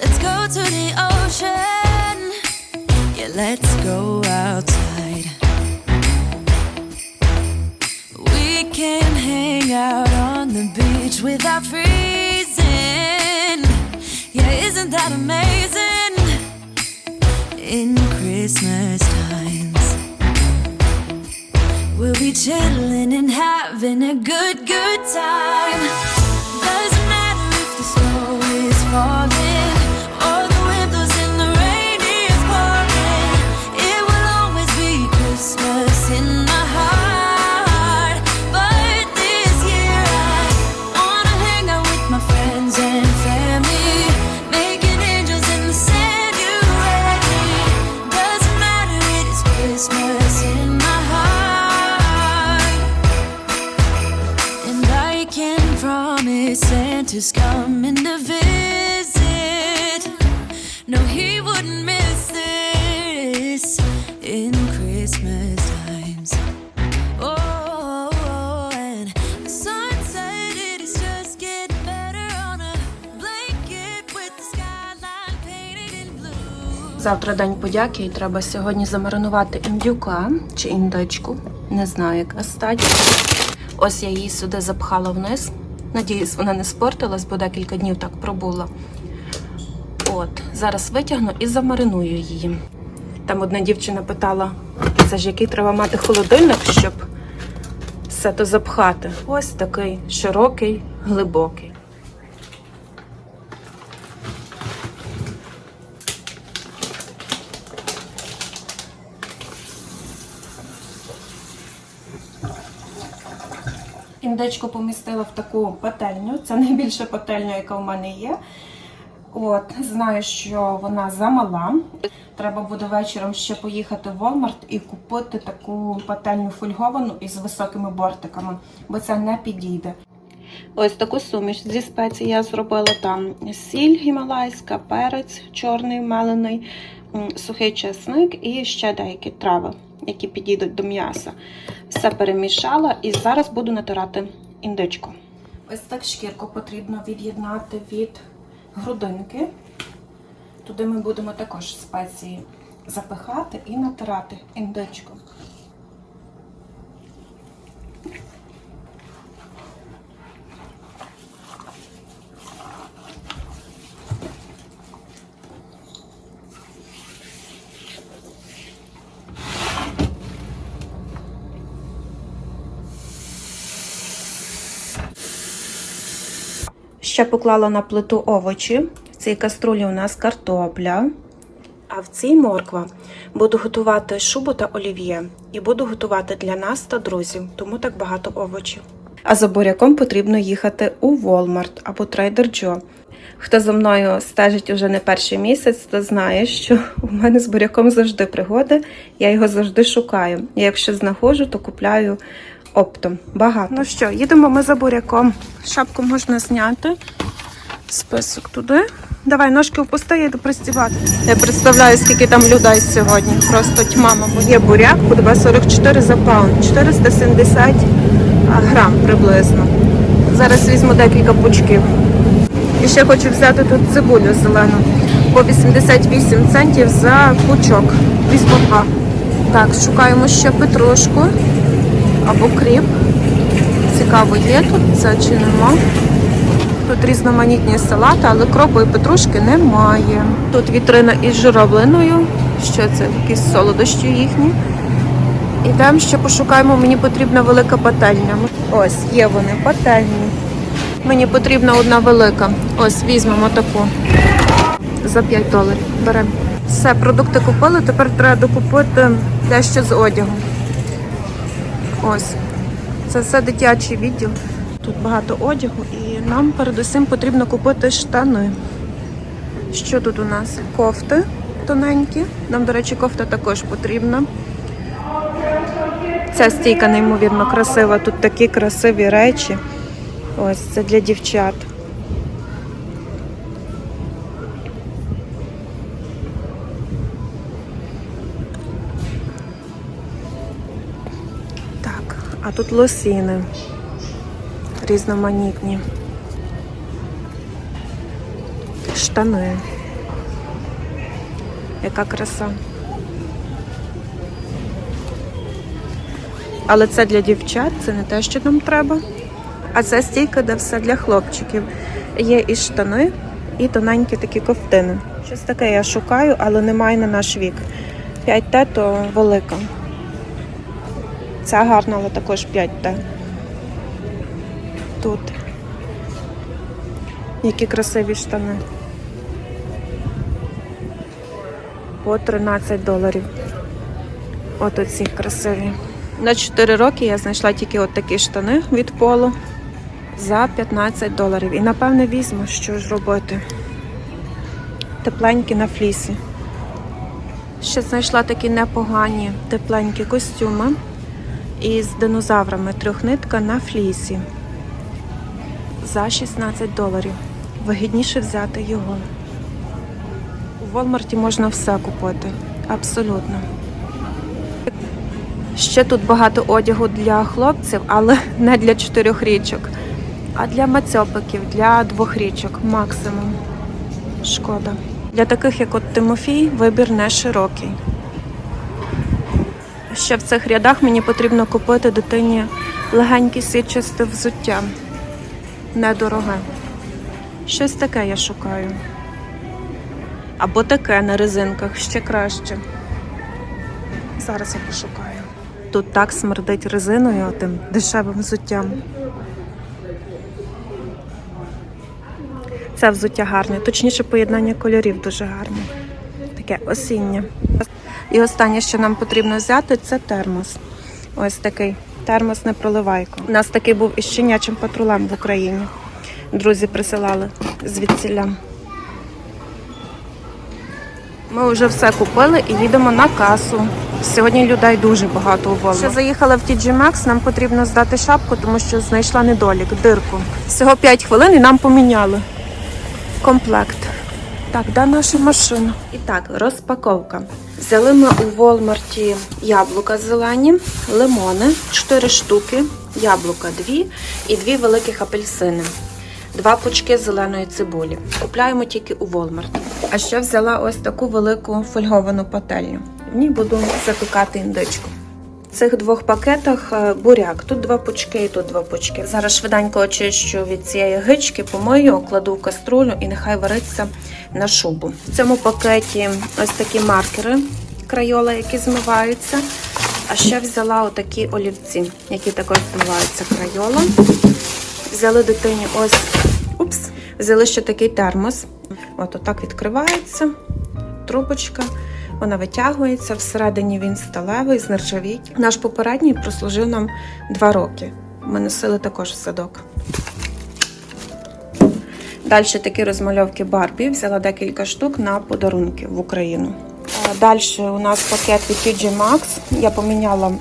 Let's go to the ocean. Yeah, let's go outside. We can hang out on the beach without freezing. Yeah, isn't that amazing? In Christmas times. We'll be chilling and having a good, good time. Завтра день подяки, і треба сьогодні замаринувати індюка чи індичку. Не знаю, яка стать. Ось я її сюди запхала вниз. Надіюсь, вона не спортилась, бо декілька днів так пробула. От, зараз витягну і замариную її. Там одна дівчина питала, це ж який треба мати холодильник, щоб все то запхати. Ось такий широкий, глибокий. Індичку помістила в таку пательню. Це найбільша пательня, яка в мене є. От, знаю, що вона замала. Треба буде вечором ще поїхати в Walmart і купити таку пательню фольговану із високими бортиками, бо це не підійде. Ось таку суміш зі спецій я зробила там сіль гімалайська, перець чорний мелений, сухий чесник і ще деякі трави, які підійдуть до м'яса. Все перемішала і зараз буду натирати індичку. Ось так шкірку потрібно від'єднати від грудинки. Туди ми будемо також спеції запихати і натирати індичку. Ще поклала на плиту овочі. В цій каструлі у нас картопля. А в цій морква буду готувати шубу та олів'є. І буду готувати для нас та друзів, тому так багато овочів. А за буряком потрібно їхати у Walmart або Trader Joe. Хто за мною стежить уже не перший місяць, то знає, що у мене з буряком завжди пригоди. Я його завжди шукаю. І якщо знаходжу, то купляю оптом. Багато. Ну що, їдемо ми за буряком. Шапку можна зняти. Список туди. Давай ножки впусти, я йду пристібати. Я представляю, скільки там людей сьогодні. Просто тьма, мабуть. Є буряк по 2,44 за паунд, 470 грам приблизно. Зараз візьму декілька пучків. І ще хочу взяти тут цибулю зелену по 88 центів за пучок. Візьму два. Так, шукаємо ще петрушку або кріп. Цікаво, є тут це чи нема. Тут різноманітні салати, але кропу і петрушки немає. Тут вітрина із журавлиною. Що це? Якісь солодощі їхні. Ідемо ще пошукаємо, мені потрібна велика пательня. Ось, є вони, пательні. Мені потрібна одна велика. Ось, візьмемо таку. За 5 доларів. Беремо. Все, продукти купили, тепер треба докупити дещо з одягу. Ось. Це все дитячий відділ. Тут багато одягу і нам передусім потрібно купити штани. Що тут у нас? Кофти тоненькі. Нам, до речі, кофта також потрібна. Ця стійка неймовірно красива. Тут такі красиві речі. Ось це для дівчат. Тут лосіни. різноманітні. Штани. Яка краса. Але це для дівчат, це не те, що нам треба. А це стійка, де все для хлопчиків. Є і штани, і тоненькі такі ковтини. Щось таке я шукаю, але немає на наш вік. 5Т то велика. Ця гарна, але також 5Т. Тут. Які красиві штани. По 13 доларів. От оці красиві. На 4 роки я знайшла тільки от такі штани від полу за 15 доларів. І напевне візьму, що ж робити. Тепленькі на флісі. Ще знайшла такі непогані тепленькі костюми із динозаврами трьохнитка на флісі за 16 доларів. Вигідніше взяти його. У Walmart можна все купити. Абсолютно. Ще тут багато одягу для хлопців, але не для чотирьохрічок, а для мацьопиків, для двохрічок максимум. Шкода. Для таких, як от Тимофій, вибір не широкий. Ще в цих рядах мені потрібно купити дитині легеньке сітчасте взуття. Недороге. Щось таке я шукаю. Або таке на резинках ще краще. Зараз я пошукаю. Тут так смердить резиною тим дешевим взуттям. Це взуття гарне, точніше поєднання кольорів дуже гарне. Таке осіннє. І останнє, що нам потрібно взяти, це термос. Ось такий термос не проливайко. У нас такий був із щенячим патрулем в Україні. Друзі присилали звідсіля. Ми вже все купили і їдемо на касу. Сьогодні людей дуже багато у Волvo. Ще заїхали в TG Maxx, нам потрібно здати шапку, тому що знайшла недолік, дирку. Всього 5 хвилин і нам поміняли комплект. Так, де наша машина? І так, розпаковка. Взяли ми у Walmart яблука зелені, лимони, 4 штуки, яблука 2 і 2 великих апельсини. Два пучки зеленої цибулі. Купляємо тільки у Walmart. А ще взяла ось таку велику фольговану пательню. В ній буду запікати індичку. В цих двох пакетах е, буряк. Тут два пучки і тут два пучки. Зараз швиденько очищу від цієї гички, помию, кладу в каструлю і нехай вариться на шубу. В цьому пакеті ось такі маркери крайола, які змиваються. А ще взяла отакі олівці, які також змиваються крайола. Взяли дитині ось упс, взяли ще такий термос. От отак відкривається трубочка. Вона витягується, всередині він сталевий, з нержавійки. Наш попередній прослужив нам 2 роки. Ми носили також садок. Далі такі розмальовки Барбі. Взяла декілька штук на подарунки в Україну. Далі у нас пакет від TG Maxx. Я поміняла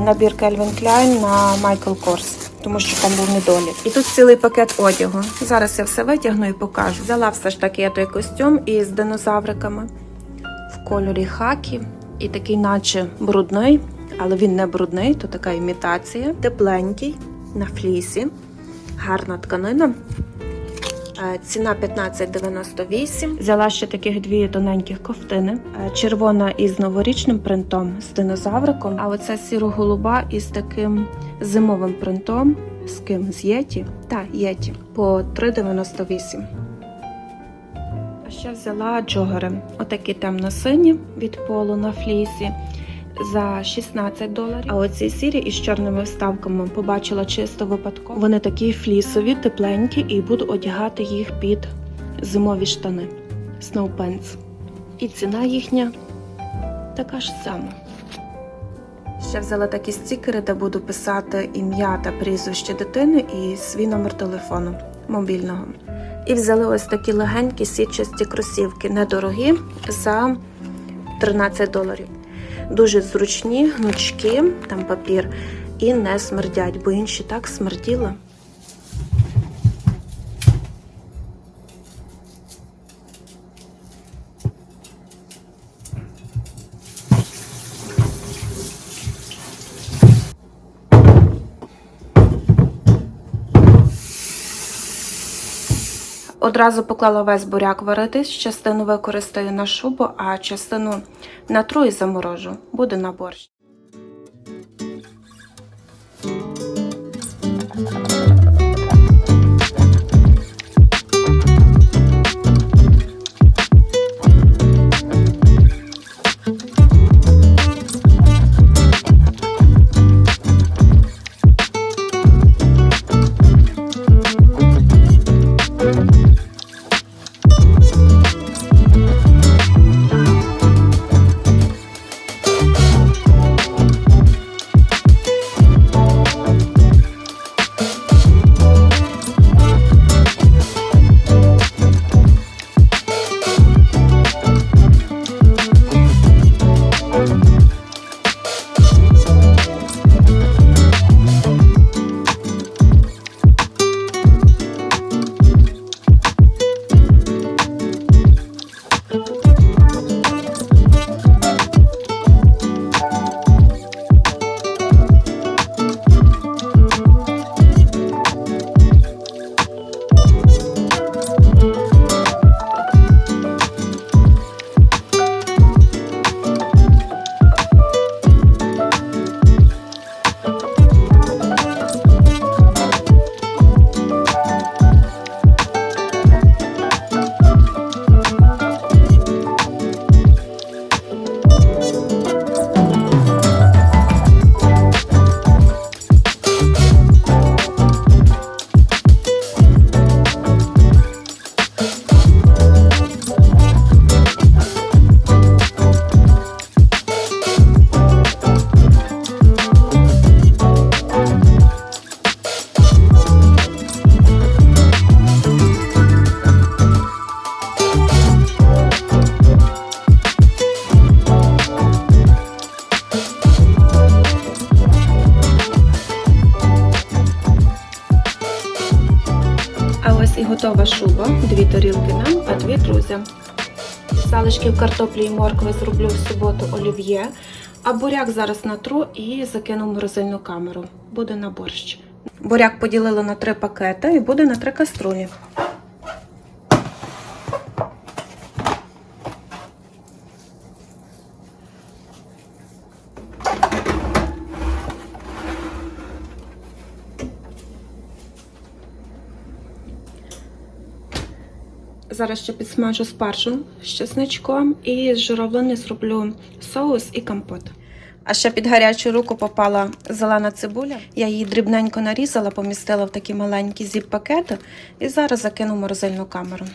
набір Calvin Klein на Michael Kors, тому що там був недолік. І тут цілий пакет одягу. Зараз я все витягну і покажу. Взяла все ж таки я той костюм із динозавриками кольорі хакі. І такий, наче брудний, але він не брудний, то така імітація. Тепленький на флісі. Гарна тканина. Е, Ціна 15,98. Взяла ще таких дві тоненьких ковтини. Е, Червона із новорічним принтом з динозавриком. А оця сіро-голуба із таким зимовим принтом. З ким? З Єті? Так, Єті. По 3,98. Ще взяла джогери. Отакі темно-сині від полу на флісі. За 16 доларів. А оці сірі із чорними вставками побачила чисто випадково. Вони такі флісові, тепленькі, і буду одягати їх під зимові штани. Snow І ціна їхня така ж сама. Ще взяла такі стікери, де буду писати ім'я та прізвище дитини і свій номер телефону мобільного. І взяли ось такі легенькі сітчасті кросівки, недорогі за 13 доларів. Дуже зручні, гнучкі, там папір, і не смердять, бо інші так смерділи. Одразу поклала весь буряк варитись, частину використаю на шубу, а частину натру і заморожу. Буде на борщ. Готова шуба. Дві тарілки нам, а дві друзям. Залишків картоплі і моркви зроблю в суботу олів'є, а буряк зараз натру і закину в морозильну камеру. Буде на борщ. Буряк поділила на три пакети і буде на три каструлі. Зараз ще підсмажу спаржу з чесничком і з журавлини зроблю соус і компот. А ще під гарячу руку попала зелена цибуля. Я її дрібненько нарізала, помістила в такі маленькі зіп-пакети і зараз закину в морозильну камеру.